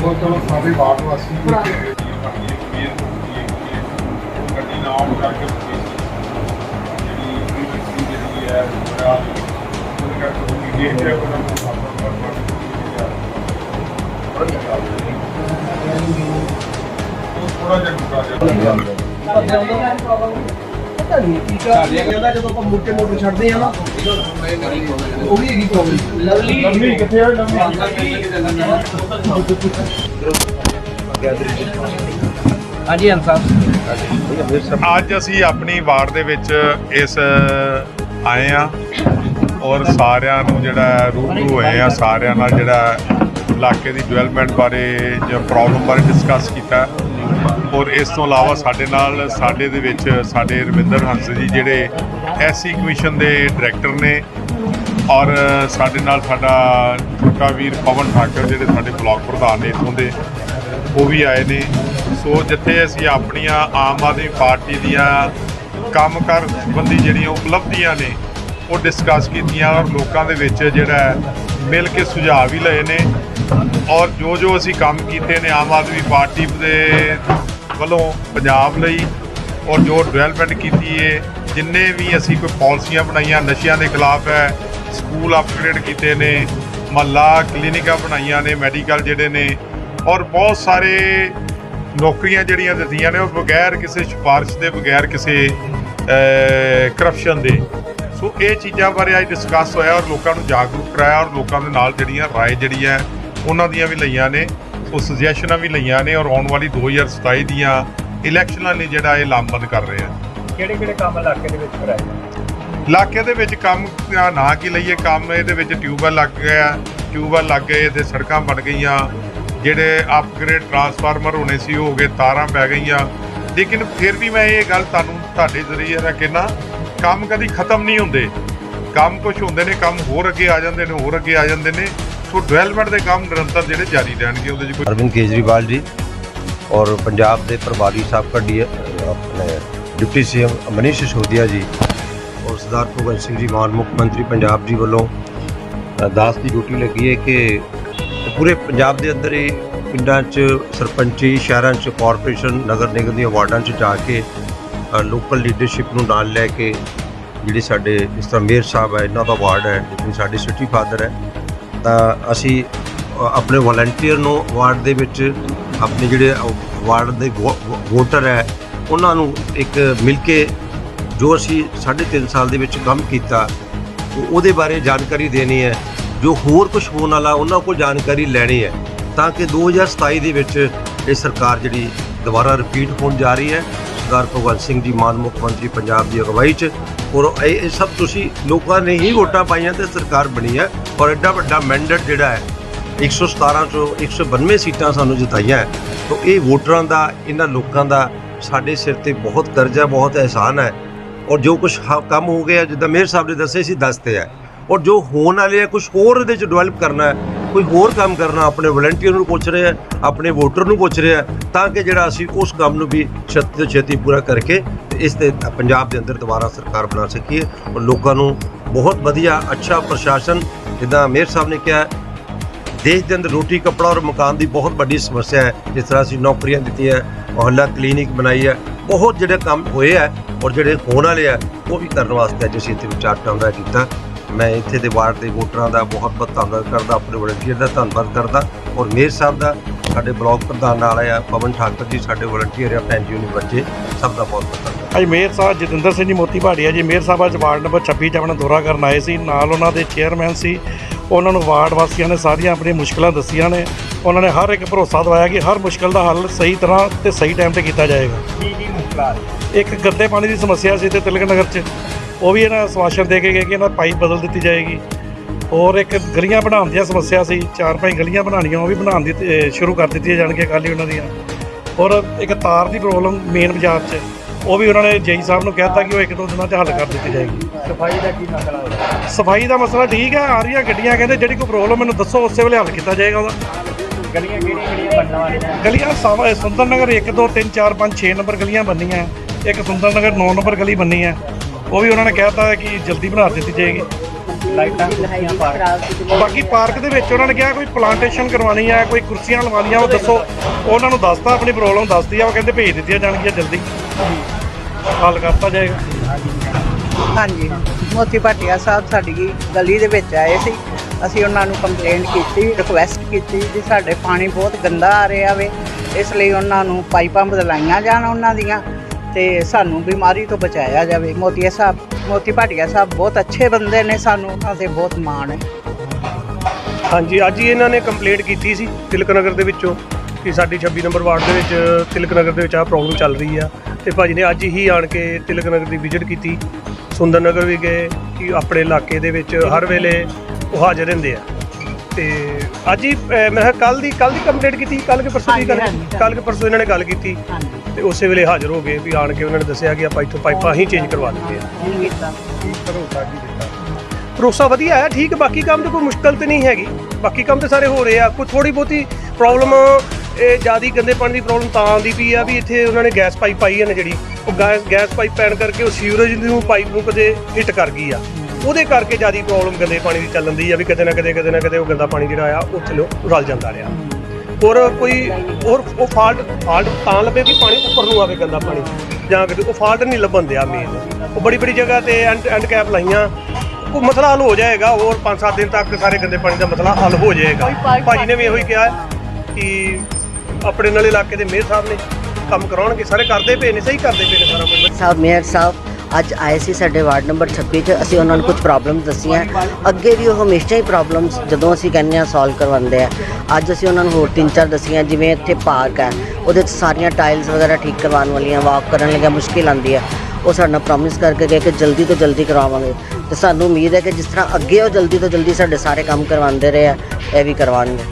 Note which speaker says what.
Speaker 1: ਉਹ ਚਲੋ ਸਾਰੇ ਬਾਹਰ ਵਾਸੀ ਗੱਡੀ ਨਾ ਆਉਣ ਕਰਕੇ ਜਿਹੜੀ ਜਿਹੜੀ ਹੈ ਬੜਾ ਉਹਨੇ ਕਰਕੇ ਇਹ
Speaker 2: ਪਤਾ ਨਹੀਂ ਕੀ ਕਰ ਜਦੋਂ ਆਪਾਂ ਮੋਟੇ ਮੋਟੇ ਛੱਡਦੇ ਆ ਨਾ ਉਹ ਵੀ ਹੈਗੀ ਪ੍ਰੋਬਲਮ ਲਵਲੀ
Speaker 1: ਲੰਮੀ ਕਿੱਥੇ ਹੈ ਲੰਮੀ
Speaker 2: ਹਾਂਜੀ ਅਨਸਾਰ
Speaker 1: ਅੱਜ ਅਸੀਂ ਆਪਣੀ ਵਾਰਡ ਦੇ ਵਿੱਚ ਇਸ ਆਏ ਆ ਔਰ ਸਾਰਿਆਂ ਨੂੰ ਜਿਹੜਾ ਰੂਬਰੂ ਹੋਏ ਆ, ਸਾਰਿਆਂ ਨਾਲ ਜਿਹੜਾ ਇਲਾਕੇ ਦੀ ਡਿਵੈਲਪਮੈਂਟ ਬਾਰੇ ਜਾਂ ਪ੍ਰੋਬਲਮ ਬਾਰੇ ਡਿਸਕਸ ਕੀਤਾ। ਔਰ ਇਸ ਤੋਂ ਇਲਾਵਾ ਸਾਡੇ ਨਾਲ, ਸਾਡੇ ਦੇ ਵਿੱਚ ਸਾਡੇ ਰਵਿੰਦਰ ਹੰਸ ਜੀ ਜਿਹੜੇ ਐਸਸੀ ਕਮਿਸ਼ਨ ਦੇ ਡਾਇਰੈਕਟਰ ਨੇ ਔਰ ਸਾਡੇ ਨਾਲ ਸਾਡਾ ਛੋਟਾ ਵੀਰ ਪਵਨ ਠਾਕਰ ਜਿਹੜੇ ਸਾਡੇ ਬਲਾਕ ਪ੍ਰਧਾਨ ਨੇ ਇੱਥੋਂ ਦੇ, ਉਹ ਵੀ ਆਏ ਨੇ। ਸੋ ਜਿੱਥੇ ਅਸੀਂ ਆਪਣੀਆਂ ਆਮ ਆਦਮੀ ਪਾਰਟੀ ਦੀਆਂ ਕੰਮਕਾਰ ਸੰਬੰਧੀ ਜਿਹੜੀਆਂ ਉਪਲਬਧੀਆਂ ਨੇ ਉਹ ਡਿਸਕਸ ਕੀਤੀਆਂ ਔਰ ਲੋਕਾਂ ਦੇ ਵਿੱਚ ਜਿਹੜਾ ਮਿਲ ਕੇ ਸੁਝਾਅ ਵੀ ਲਏ ਨੇ। ਔਰ ਜੋ ਜੋ ਅਸੀਂ ਕੰਮ ਕੀਤੇ ਨੇ, ਆਮ ਆਦਮੀ ਪਾਰਟੀ ਦੇ ਵੱਲੋਂ ਪੰਜਾਬ ਲਈ ਔਰ ਜੋ ਡਿਵੈਲਪਮੈਂਟ ਕੀਤੀ ਹੈ ਜਿੰਨੇ ਵੀ ਅਸੀਂ ਕੋਈ ਪਾਲਿਸੀਆਂ ਬਣਾਈਆਂ, ਨਸ਼ਿਆਂ ਦੇ ਖਿਲਾਫ ਹੈ ਸਕੂਲ ਅਪਗ੍ਰੇਡ ਕੀਤੇ ਨੇ, ਮਹੱਲਾ ਕਲੀਨਿਕਾਂ ਬਣਾਈਆਂ ਨੇ ਮੈਡੀਕਲ ਜਿਹੜੇ ਨੇ, ਔਰ ਬਹੁਤ ਸਾਰੇ ਨੌਕਰੀਆਂ ਜਿਹੜੀਆਂ ਦਿੱਤੀਆਂ ਨੇ, ਉਹ ਬਗੈਰ ਕਿਸੇ ਸਿਫਾਰਿਸ਼ ਦੇ, ਬਗੈਰ ਕਿਸੇ ਕਰਪਸ਼ਨ ਦੇ। ਸੋ ਇਹ ਚੀਜ਼ਾਂ ਬਾਰੇ ਅੱਜ ਡਿਸਕਸ ਹੋਇਆ ਔਰ ਲੋਕਾਂ ਨੂੰ ਜਾਗਰੂਕ ਕਰਾਇਆ ਔਰ ਲੋਕਾਂ ਦੇ ਨਾਲ ਜਿਹੜੀਆਂ ਰਾਏ ਜਿਹੜੀ ਹੈ ਉਹਨਾਂ ਦੀਆਂ ਵੀ ਲਈਆਂ ਨੇ ਉਹ ਸੁਜੈਸ਼ਨਾਂ ਵੀ ਲਈਆਂ ਨੇ ਔਰ ਆਉਣ ਵਾਲੀ 2027 ਦੀਆਂ ਇਲੈਕਸ਼ਨਾਂ ਲਈ ਜਿਹੜਾ ਇਹ ਲਾਮਬੰਦ ਕਰ ਰਹੇ ਆ।
Speaker 3: ਕਿਹੜੇ ਕਿਹੜੇ ਕੰਮ ਇਲਾਕੇ ਦੇ ਵਿੱਚ ਕਰਾਏ
Speaker 1: ਇਲਾਕੇ ਦੇ ਵਿੱਚ ਕੰਮ ਨਾਂ ਕੀ ਲਈਏ? ਕੰਮ ਇਹਦੇ ਵਿੱਚ ਟਿਊਬਵੈਲ ਲੱਗ ਗਿਆ ਟਿਊਬਵੈਲ ਲੱਗ ਗਏ ਤੇ ਸੜਕਾਂ ਬਣ ਗਈਆਂ ਜਿਹੜੇ ਅਪਗ੍ਰੇਡ ਟਰਾਂਸਫਾਰਮਰ ਹੋਣੇ ਸੀ ਹੋ ਗਏ ਤਾਰਾਂ ਪੈ ਗਈਆਂ। ਲੇਕਿਨ ਫਿਰ ਵੀ ਮੈਂ ਇਹ ਗੱਲ ਤੁਹਾਨੂੰ ਤੁਹਾਡੇ ਜ਼ਰੀਏ ਨਾਲ ਕਹਿਣਾ ਕੰਮ ਕਦੀ ਖਤਮ ਨਹੀਂ ਹੁੰਦੇ। ਕੰਮ ਕੁਝ ਹੁੰਦੇ ਨੇ ਕੰਮ ਹੋਰ ਅੱਗੇ ਆ ਜਾਂਦੇ ਨੇ ਹੋਰ ਅੱਗੇ ਆ ਜਾਂਦੇ ਨੇ। ਸੋ ਡਿਵੈਲਪਮੈਂਟ ਦੇ ਕੰਮ ਨਿਰੰਤਰ ਜਿਹੜੇ ਜਾਰੀ ਰਹਿਣਗੇ ਉਹਦੇ 'ਚ ਕੋਈ
Speaker 4: ਅਰਵਿੰਦ ਕੇਜਰੀਵਾਲ ਜੀ ਔਰ ਪੰਜਾਬ ਦੇ ਪ੍ਰਭਾਰੀ ਸਾਬਕਾ ਡੀ ਆਪਣੇ ਡਿਪਟੀ ਸੀਐਮ ਮਨੀਸ਼ ਸੋਦੀਆ ਜੀ ਔਰ ਸਰਦਾਰ ਭਗਵੰਤ ਸਿੰਘ ਜੀ ਮਾਨ ਮੁੱਖ ਮੰਤਰੀ ਪੰਜਾਬ ਜੀ ਵੱਲੋਂ ਅ, ਦਾਸ ਦੀ ਡਿਊਟੀ ਲੱਗੀ ਹੈ ਕਿ ਪੂਰੇ ਪੰਜਾਬ ਦੇ ਅੰਦਰ ਹੀ ਪਿੰਡਾਂ 'ਚ ਸਰਪੰਚੀ ਸ਼ਹਿਰਾਂ 'ਚ ਕਾਰਪੋਰੇਸ਼ਨ ਨਗਰ ਨਿਗਮ ਦੀਆਂ ਵਾਰਡਾਂ 'ਚ ਜਾ ਕੇ ਲੋਕਲ ਲੀਡਰਸ਼ਿਪ ਨੂੰ ਨਾਲ ਲੈ ਕੇ ਜਿਹੜੇ ਸਾਡੇ ਇਸ ਤਰ੍ਹਾਂ ਮੇਅਰ ਸਾਹਿਬ ਹੈ, ਇਹਨਾਂ ਦਾ ਵਾਰਡ ਹੈ ਜਿਵੇਂ ਸਾਡੇ ਸਿਟੀ ਫਾਦਰ ਹੈ, ਤਾਂ ਅਸੀਂ ਆਪਣੇ ਵਲੰਟੀਅਰ ਨੂੰ ਵਾਰਡ ਦੇ ਵਿੱਚ ਆਪਣੇ ਜਿਹੜੇ ਵਾਰਡ ਦੇ ਵੋ- ਵੋਟਰ ਹੈ, ਉਹਨਾਂ ਨੂੰ ਇੱਕ ਮਿਲ ਕੇ ਜੋ ਅਸੀਂ 3.5 ਸਾਲ ਦੇ ਵਿੱਚ ਕੰਮ ਕੀਤਾ ਉਹਦੇ ਬਾਰੇ ਜਾਣਕਾਰੀ ਦੇਣੀ ਹੈ, ਜੋ ਹੋਰ ਕੁਝ ਹੋਣ ਵਾਲਾ ਉਹਨਾਂ ਕੋਲ ਜਾਣਕਾਰੀ ਲੈਣੀ ਹੈ, ਤਾਂ ਕਿ 2027 ਦੇ ਵਿੱਚ ਇਹ ਸਰਕਾਰ ਜਿਹੜੀ ਦੁਬਾਰਾ ਰਿਪੀਟ ਹੋਣ ਜਾ ਰਹੀ ਹੈ ਸਰਦਾਰ ਭਗਵੰਤ ਸਿੰਘ ਜੀ, ਮਾਨ ਮੁੱਖ ਮੰਤਰੀ ਪੰਜਾਬ ਦੀ ਅਗਵਾਈ 'ਚ। ਔਰ ਇਹ ਇਹ ਸਭ ਤੁਸੀਂ ਲੋਕਾਂ ਨੇ ਹੀ ਵੋਟਾਂ ਪਾਈਆਂ ਤੇ ਸਰਕਾਰ ਬਣੀ ਹੈ। ਔਰ ਐਡਾ ਵੱਡਾ ਮੈਂਡੇਟ ਜਿਹੜਾ ਹੈ 117 ਚੋਂ 192 ਸੀਟਾਂ ਸਾਨੂੰ ਜਿਤਾਈਆਂ ਤਾਂ ਇਹ ਵੋਟਰਾਂ ਦਾ, ਇਹਨਾਂ ਲੋਕਾਂ ਦਾ ਸਾਡੇ ਸਿਰ ਤੇ ਬਹੁਤ ਕਰਜ਼ਾ, ਬਹੁਤ ਅਹਿਸਾਨ ਹੈ। ਔਰ ਜੋ ਕੁਝ ਕੰਮ ਹੋ ਗਿਆ, ਜਿੱਦਾਂ ਮੇਅਰ ਸਾਹਿਬ ਨੇ ਦੱਸੇ ਸੀ ਦੱਸਤੇ ਹੈ। ਔਰ ਜੋ ਹੋਣ ਵਾਲੇ ਹੈ ਕੁਝ ਹੋਰ ਇਹਦੇ ਚ ਡਿਵੈਲਪ ਕਰਨਾ ਹੈ, ਕੋਈ ਹੋਰ ਕੰਮ ਕਰਨਾ, ਆਪਣੇ ਵਲੰਟੀਅਰ ਨੂੰ ਪੁੱਛ ਰਹੇ ਆ, ਆਪਣੇ ਵੋਟਰ ਨੂੰ ਪੁੱਛ ਰਹੇ ਆ, ਤਾਂ ਕਿ ਜਿਹੜਾ ਅਸੀਂ ਉਸ ਕੰਮ ਨੂੰ ਵੀ ਛੇਤੀ ਤੋਂ ਛੇਤੀ ਪੂਰਾ ਕਰਕੇ ਇਸ ਤੇ ਪੰਜਾਬ ਦੇ ਅੰਦਰ ਦੁਬਾਰਾ ਸਰਕਾਰ ਬਣਾ ਸਕੀਏ। ਔਰ ਲੋਕਾਂ ਨੂੰ ਬਹੁਤ ਵਧੀਆ, ਅੱਛਾ ਪ੍ਰਸ਼ਾਸਨ, ਜਿੱਦਾਂ ਮੇਅਰ ਸਾਹਿਬ ਨੇ ਕਿਹਾ, ਦੇਸ਼ ਦੇ ਅੰਦਰ ਰੋਟੀ, ਕੱਪੜਾ ਔਰ ਮਕਾਨ ਦੀ ਬਹੁਤ ਵੱਡੀ ਸਮੱਸਿਆ ਹੈ, ਜਿਸ ਤਰ੍ਹਾਂ ਅਸੀਂ ਨੌਕਰੀਆਂ ਦਿੱਤੀਆਂ ਮੁਹੱਲਾ ਕਲੀਨਿਕ ਬਣਾਈ ਹੈ, ਬਹੁਤ ਜਿਹੜੇ ਕੰਮ ਹੋਏ ਆ ਔਰ ਜਿਹੜੇ ਹੋਣ ਵਾਲੇ ਆ ਉਹ ਵੀ ਕਰਨ ਵਾਸਤੇ ਅੱਜ ਅਸੀਂ ਇੱਥੇ ਵਿਚਾਰ ਟਾਂਗਾ ਕੀਤਾ। ਮੈਂ ਇੱਥੇ ਦੇ ਵਾਰਡ ਦੇ ਵੋਟਰਾਂ ਦਾ ਬਹੁਤ ਬਹੁਤ ਧੰਨਵਾਦ ਕਰਦਾ ਆਪਣੇ ਵਲੰਟੀਅਰ ਦਾ ਧੰਨਵਾਦ ਕਰਦਾ ਔਰ ਮੇਅਰ ਸਾਹਿਬ ਦਾ ਸਾਡੇ ਬਲਾਕ ਪ੍ਰਧਾਨ ਨਾਲ ਆਇਆ ਪਵਨ ਠਾਕਰ ਜੀ ਸਾਡੇ ਵਲੰਟੀਅਰ ਆ ਭੈਣ ਜੀ ਉਹਨੇ ਬੱਚੇ ਸਭ ਦਾ ਬਹੁਤ ਬਹੁਤ ਧੰਨਵਾਦ।
Speaker 3: ਅੱਜ ਮੇਅਰ ਸਾਹਿਬ ਜਤਿੰਦਰ ਸਿੰਘ ਜੀ ਮੋਤੀ ਭਾੜੀਆ ਜੀ ਮੇਅਰ ਸਾਹਿਬ ਅੱਜ ਵਾਰਡ ਨੰਬਰ 26 'ਚ ਆਪਣਾ ਦੌਰਾ ਕਰਨ ਆਏ ਸੀ ਨਾਲ ਉਹਨਾਂ ਦੇ ਚੇਅਰਮੈਨ ਸੀ ਉਹਨਾਂ ਨੂੰ ਵਾਰਡ ਵਾਸੀਆਂ ਨੇ ਸਾਰੀਆਂ ਆਪਣੀਆਂ ਮੁਸ਼ਕਲਾਂ ਦੱਸੀਆਂ ਨੇ ਉਹਨਾਂ ਨੇ ਹਰ ਇੱਕ ਭਰੋਸਾ ਦਵਾਇਆ ਕਿ ਹਰ ਮੁਸ਼ਕਲ ਦਾ ਹੱਲ ਸਹੀ ਤਰ੍ਹਾਂ ਤੇ ਸਹੀ ਟਾਈਮ ਤੇ ਕੀਤਾ ਜਾਏਗਾ।
Speaker 2: ਕੀ ਕੀ ਮੁਸ਼ਕਲਾਂ
Speaker 3: ਇੱਕ ਗੰਦੇ ਪਾਣੀ ਦੀ ਸਮੱਸਿਆ ਸੀ ਤੇ ਤਿਲਕ ਨਗਰ 'ਚ ਉਹ ਵੀ ਇਹਨਾਂ ਸਵਾਸ਼ਨ ਦੇ ਕੇ ਗਏ ਕਿ ਇਹਨਾਂ ਪਾਈਪ ਬਦਲ ਦਿੱਤੀ ਜਾਏਗੀ। ਔਰ ਇੱਕ ਗਲੀਆਂ ਬਣਾਉਣ ਦੀਆਂ ਸਮੱਸਿਆ ਸੀ ਚਾਰ ਪੰਜ ਗਲੀਆਂ ਬਣਾਉਣੀਆਂ ਉਹ ਵੀ ਬਣਾਉਣ ਦੀ ਸ਼ੁਰੂ ਕਰ ਦਿੱਤੀਆਂ ਜਾਣਗੀਆਂ ਹੀ ਉਹਨਾਂ ਦੀਆਂ। ਔਰ ਇੱਕ ਤਾਰ ਦੀ ਪ੍ਰੋਬਲਮ ਮੇਨ ਬਾਜ਼ਾਰ 'ਚ ਉਹ ਵੀ ਉਹਨਾਂ ਨੇ ਜੇਈ ਸਾਹਿਬ ਨੂੰ ਕਹਿਤਾ ਕਿ ਉਹ ਇੱਕ ਦੋ ਦਿਨਾਂ 'ਚ ਹੱਲ ਕਰ ਦਿੱਤੀ ਜਾਏਗੀ।
Speaker 5: ਸਫ਼ਾਈ ਦਾ ਕੀ ਮਸਲਾ
Speaker 3: ਸਫ਼ਾਈ ਦਾ ਮਸਲਾ ਠੀਕ ਹੈ ਆ ਰਹੀਆਂ ਗੱਡੀਆਂ ਕਹਿੰਦੇ ਜਿਹੜੀ ਕੋਈ ਪ੍ਰੋਬਲਮ ਮੈਨੂੰ ਦੱਸੋ ਉਸੇ ਵੇਲੇ ਹੱਲ ਕੀਤਾ ਜਾਏਗਾ ਉਹਦਾ।
Speaker 5: ਗਲੀਆਂ ਕਿਹੜੀਆਂ ਕਿਹੜੀਆਂ ਬਣਨ ਵਾਲੀਆਂ?
Speaker 3: ਗਲੀਆਂ ਸਾਵਾ ਸੁੰਦਰ ਨਗਰ 1 2 3 4 5 6 ਨੰਬਰ ਗਲੀਆਂ ਬੰਨੀਆਂ ਇੱਕ ਸੁੰਦਰ ਨਗਰ 9 ਨੰਬਰ ਗਲੀ ਬੰਨੀ ਹੈ। ਉਹ ਵੀ ਉਹਨਾਂ ਨੇ ਕਹਿਤਾ ਕਿ ਜਲਦੀ ਬਣਾ ਦਿੱਤੀ ਜਾਏਗੀ।
Speaker 5: ਲਾਈਟਾਂ
Speaker 3: ਬਾਕੀ ਪਾਰਕ ਦੇ ਵਿੱਚ ਉਹਨਾਂ ਨੇ ਕਿਹਾ ਕੋਈ ਪਲਾਂਟੇਸ਼ਨ ਕਰਵਾਉਣੀ ਹੈ ਕੋਈ ਕੁਰਸੀਆਂ ਲਵਾਉਣੀਆਂ, ਉਹ ਦੱਸੋ। ਉਹਨਾਂ ਨੂੰ ਦੱਸਤਾ, ਆਪਣੀ ਪ੍ਰੋਬਲਮ ਦੱਸਦੀ ਆ, ਉਹ ਕਹਿੰਦੇ ਭੇਜ ਦਿੱਤੀਆਂ ਜਾਣਗੀਆਂ ਜਲਦੀ। ਹੱਲ ਕਰਤਾ ਜਾਏਗਾ।
Speaker 6: ਹਾਂਜੀ। ਮੋਤੀ ਭਾਟੀਆ ਸਾਹਿਬ ਸਾਡੀ ਗਲੀ ਦੇ ਵਿੱਚ ਆਏ ਸੀ। ਅਸੀਂ ਉਹਨਾਂ ਨੂੰ ਕੰਪਲੇਂਟ ਕੀਤੀ ਰਿਕੁਐਸਟ ਕੀਤੀ ਕਿ ਸਾਡੇ ਪਾਣੀ ਬਹੁਤ ਗੰਦਾ ਆ ਰਿਹਾ ਵੇ। ਇਸ ਲਈ ਉਹਨਾਂ ਨੂੰ ਪਾਈਪਾਂ ਬਦਲਾਈਆਂ ਜਾਣ ਉਹਨਾਂ ਦੀਆਂ। ਤੇ ਸਾਨੂੰ ਬਿਮਾਰੀ ਤੋਂ ਬਚਾਇਆ ਜਾਵੇ। ਮੋਤੀਆ ਸਾਹਿਬ ਮੋਤੀ ਭਾਟੀਆ ਸਾਹਿਬ ਬਹੁਤ ਅੱਛੇ ਬੰਦੇ ਨੇ ਸਾਨੂੰ ਉਹਨਾਂ ਤੇ ਬਹੁਤ ਮਾਣ ਹੈ।
Speaker 2: ਹਾਂਜੀ ਅੱਜ ਹੀ ਇਹਨਾਂ ਨੇ ਕੰਪਲੇਂਟ ਕੀਤੀ ਸੀ ਤਿਲਕ ਨਗਰ ਦੇ ਵਿੱਚੋਂ ਕਿ ਸਾਡੀ 26 ਨੰਬਰ ਵਾਰਡ ਦੇ ਵਿੱਚ ਤਿਲਕ ਨਗਰ ਦੇ ਵਿੱਚ ਆਹ ਪ੍ਰੋਬਲਮ ਚੱਲ ਰਹੀ ਆ। ਤੇ ਭਾਜੀ ਨੇ ਅੱਜ ਹੀ ਆਣ ਕੇ ਤਿਲਕ ਨਗਰ ਦੀ ਵਿਜ਼ਿਟ ਕੀਤੀ। ਸੁੰਦਰ ਨਗਰ ਵੀ ਗਏ ਕਿ ਆਪਣੇ ਇਲਾਕੇ ਦੇ ਵਿੱਚ ਹਰ ਵੇਲੇ ਉਹ ਹਾਜ਼ਰ ਰਹਿੰਦੇ ਆ। ਤੇ ਅੱਜ ਹੀ ਮੈਂ ਕੱਲ ਦੀ ਕੱਲ ਦੀ ਕੰਪਲੇਂਟ ਕੀਤੀ ਕੱਲ ਕੇ ਪਰਸੋਂ ਦੀ ਗੱਲ। ਕੱਲ ਕੇ ਪਰਸੋਂ ਇਹਨਾਂ ਨੇ ਗੱਲ ਕੀਤੀ।
Speaker 6: ਹਾਂਜੀ।
Speaker 2: ਤੇ ਉਸੇ ਵੇਲੇ ਹਾਜ਼ਰ ਹੋ ਗਏ ਵੀ ਆਣ ਕੇ ਉਹਨਾਂ ਨੇ ਦੱਸਿਆ ਕਿ ਆਪਾਂ ਇੱਥੋਂ ਪਾਈਪਾਂ ਹੀ ਚੇਂਜ ਕਰਵਾ ਦਿੱਤੇ ਆ
Speaker 6: ਹੁਣ
Speaker 2: ਭਰੋਸਾ ਵਧੀਆ ਹੈ, ਠੀਕ ਬਾਕੀ ਕੰਮ ਤੇ ਕੋਈ ਮੁਸ਼ਕਲ ਤੇ ਨਹੀਂ ਹੈਗੀ। ਬਾਕੀ ਕੰਮ ਤੇ ਸਾਰੇ ਹੋ ਰਹੇ ਆ। ਕੋਈ ਥੋੜੀ ਬਹੁਤੀ ਪ੍ਰੋਬਲਮ ਇਹ ਜਿਆਦੀ ਗੰਦੇ ਪਾਣੀ ਦੀ ਪ੍ਰੋਬਲਮ ਤਾਂ ਆਉਂਦੀ ਪਈ ਆ ਵੀ ਇੱਥੇ ਉਹਨਾਂ ਨੇ ਗੈਸ ਪਾਈਪ ਪਾਈ ਹੈ ਨਾ ਜਿਹੜੀ। ਉਹ ਗੈਸ ਗੈਸ ਪਾਈਪ ਪੈਣ ਕਰਕੇ ਉਹ ਸੀਵਰੇਜ ਨੂੰ ਪਾਈਪ ਨੂੰ ਕਦੇ ਹਿੱਟ ਕਰ ਗਈ ਆ। ਉਹਦੇ ਕਰਕੇ ਜਿਆਦੀ ਪ੍ਰੋਬਲਮ ਗੰਦੇ ਪਾਣੀ ਦੀ ਚੱਲਣ ਦੀ ਆ ਵੀ ਕਦੇ ਨਾ ਕਦੇ ਕਦੇ ਨਾ ਕਦੇ ਉਹ ਗੰਦਾ ਪਾਣੀ ਜਿਹੜਾ ਆ, ਉਹ ਥੱਲੇ ਰਲ ਜਾਂਦਾ ਰਿਹਾ। ਔਰ ਕੋਈ ਔਰ ਉਹ ਫਾਲਟ ਫਾਲਟ ਤਾਂ ਲੱਭੇ ਕਿ ਪਾਣੀ ਉੱਪਰ ਨੂੰ ਆਵੇ ਗੰਦਾ ਪਾਣੀ ਜਾਂ ਕਿਤੇ ਉਹ ਫਾਲਟ ਨਹੀਂ ਲੱਭਣ ਦਿਆ ਮੇਨ ਉਹ ਬੜੀ ਬੜੀ ਜਗ੍ਹਾ ਤੇ ਐਂਡ ਐਂਡ ਕੈਪ ਲਾਈਆਂ। ਉਹ ਮਸਲਾ ਹੱਲ ਹੋ ਜਾਏਗਾ ਹੋਰ 5-7 ਦਿਨ ਤੱਕ ਸਾਰੇ ਗੰਦੇ ਪਾਣੀ ਦਾ ਮਸਲਾ ਹੱਲ ਹੋ ਜਾਏਗਾ। ਭਾਜੀ ਨੇ ਵੀ ਇਹੋ ਹੀ ਕਿਹਾ ਕਿ ਆਪਣੇ ਨਾਲ ਇਲਾਕੇ ਦੇ ਮੇਅਰ ਸਾਹਿਬ ਨੇ ਕੰਮ ਕਰਾਉਣਗੇ ਸਾਰੇ ਕਰਦੇ ਪਏ ਨੇ ਸਹੀ ਕਰਦੇ ਪਏ ਨੇ ਸਾਰਾ ਕੁਝ।
Speaker 7: ਸਾਹਿਬ ਮੇਅਰ ਸਾਹਿਬ ਅੱਜ ਆਏ ਸੀ ਸਾਡੇ ਵਾਰਡ ਨੰਬਰ 26 'ਚ। ਅਸੀਂ ਉਹਨਾਂ ਨੂੰ ਕੁਝ ਪ੍ਰੋਬਲਮਸ ਦੱਸੀਆਂ। ਅੱਗੇ ਵੀ ਉਹ ਹਮੇਸ਼ਾ ਹੀ ਪ੍ਰੋਬਲਮਸ ਜਦੋਂ ਅਸੀਂ ਕਹਿੰਦੇ ਆ ਸੋਲਵ ਕਰਵਾਉਂਦੇ ਆ। ਅੱਜ ਅਸੀਂ ਉਹਨਾਂ ਨੂੰ ਹੋਰ ਤਿੰਨ ਚਾਰ ਦੱਸੀਆਂ, ਜਿਵੇਂ ਇੱਥੇ ਪਾਰਕ ਹੈ। ਉਹਦੇ 'ਚ ਸਾਰੀਆਂ ਟਾਈਲਸ ਵਗੈਰਾ ਠੀਕ ਕਰਵਾਉਣ ਵਾਲੀਆਂ ਵਾਕ ਕਰਨ ਲੱਗਿਆ ਮੁਸ਼ਕਿਲ ਆਉਂਦੀ ਹੈ ਉਹ ਸਾਡਾ ਪ੍ਰੋਮਿਸ ਕਰਕੇ ਗਏ ਕਿ ਜਲਦੀ ਤੋਂ ਜਲਦੀ ਕਰਵਾਵਾਂਗੇ ਤੇ ਸਾਨੂੰ ਉਮੀਦ ਹੈ ਕਿ ਜਿਸ ਤਰ੍ਹਾਂ ਅੱਗੇ ਉਹ ਜਲਦੀ ਤੋਂ ਜਲਦੀ ਸਾਡੇ ਸਾਰੇ ਕੰਮ ਕਰਵਾਉਂਦੇ ਰਹੇ ਆ, ਇਹ ਵੀ ਕਰਵਾਉਣਗੇ।